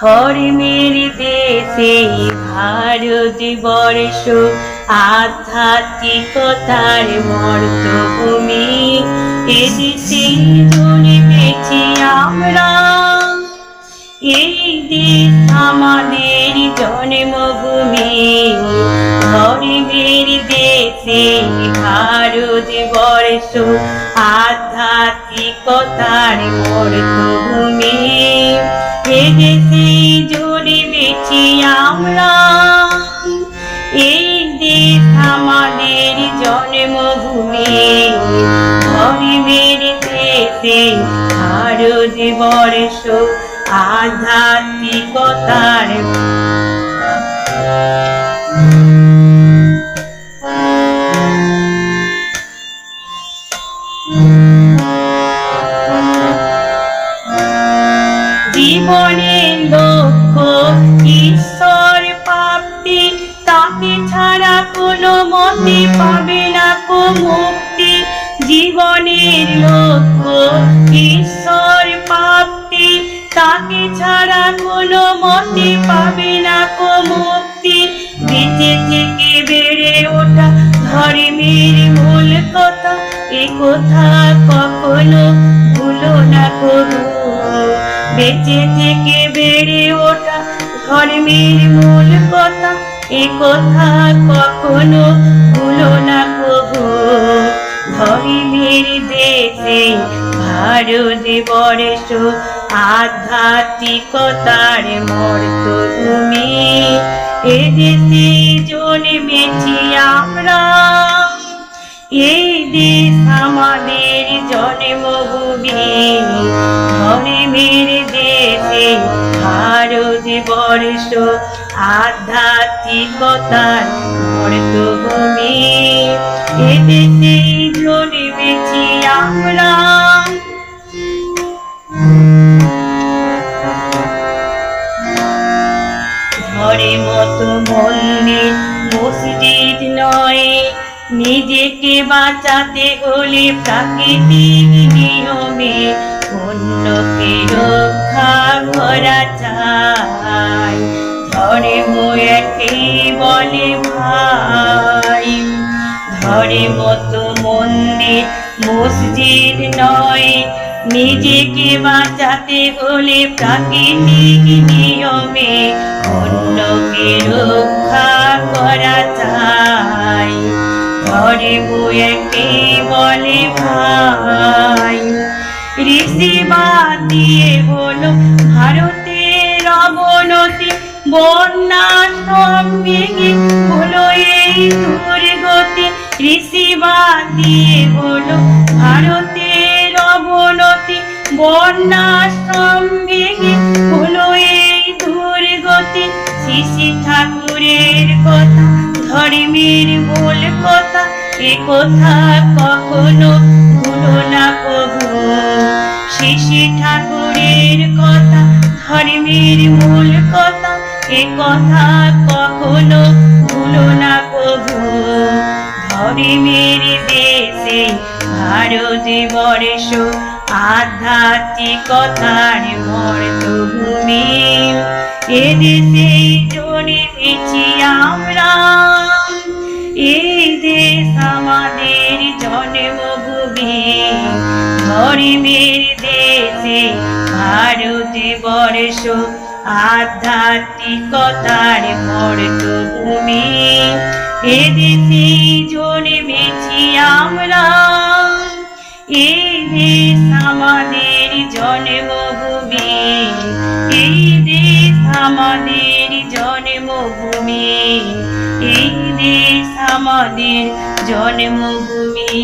ধর্মের দেশে ভারত বর্ষ আধ্যাত্মিকতার মর্তভূমি এদেশে জন্মেছি আমরা। এই দেশ আমাদের জন্মভূমি ধর্মের দেশে ভারত বর্ষ, আধ্যাত্মিকতার মর্তভূমি এদেশে জন্মেছি আমরা, এই দেশ আমাদের জন্মভূমি ধর্মের দেশে ভারত বর্ষ। আধ্যাত্মিকতার জীবনের লক্ষ্য ঈশ্বর প্রাপ্তি তাকে ছাড়া কোনো মতে পাবে না কো মুক্তি। জীবনের লক্ষ্য তাকে ছাড়া কোনো মতে পাবে না কো মুক্তি। বেঁচে থেকে বেড়ে ওঠা ধর্মের মূল কথা, এ কথা কখনো ভুলো না করু বেঁচে থেকে বেড়ে ওঠা ধর্মের মূল কথা, এ কথা কখনো ভুলো না কবু ধর্মের দেশে ভারত বর্ষ আধ্যাত্মিকতার মর্তভূমি এদেশে জন্মেছি আমরা এই দেশ আমাদের জন্মভূমি। ধর্মের দেশে ভারত বর্ষ আধ্যাত্মিকতার মন্দির মসজিদ নয়। নিজেকে বাঁচাতে হলে প্রাকৃতিক নিয়মে অন্যকে রক্ষা করা চাই ধরে একে বলে ভাই, ধরে মতো মন্দির মসজিদ নয়। নিজেকে বাঁচাতে হলে প্রাকৃতিক নিয়মে অন্যকে ঘরে বইয়াকে বলে ভাই? ঋষিবাদ দিয়ে হলো ভারতের অবনতি, বন্যা সঙ্গে হলো এই দুর্গতি। ঋষিবাদ দিয়ে হলো ভারতের অবনতি, বন্যা সঙ্গে হলো এই দুর্গতি। শিশি ঠাকুরের কথা ধর্মের মূল কথা, এ কথা কখনো ভুলো না কবু। শিশি ঠাকুরের কথা ধর্মের মূল কথা, এ কথা কখনো ভুলো না কবু। ধর্মের দেশে ভারত বর্ষ, আধ্যাত্মিকতার মর্তভূমি এদেশে জন্মেছি আমরা ধর্মের দেশে ভারত বর্ষ আধ্যাত্মিকতার মর্তভূমি এদেশে জন্মেছি আমরা এই দেশ আমাদের জন্মভূমি, এই দেশ আমাদের জন্মভূমি, এই দেশ আমাদের জন্মভূমি।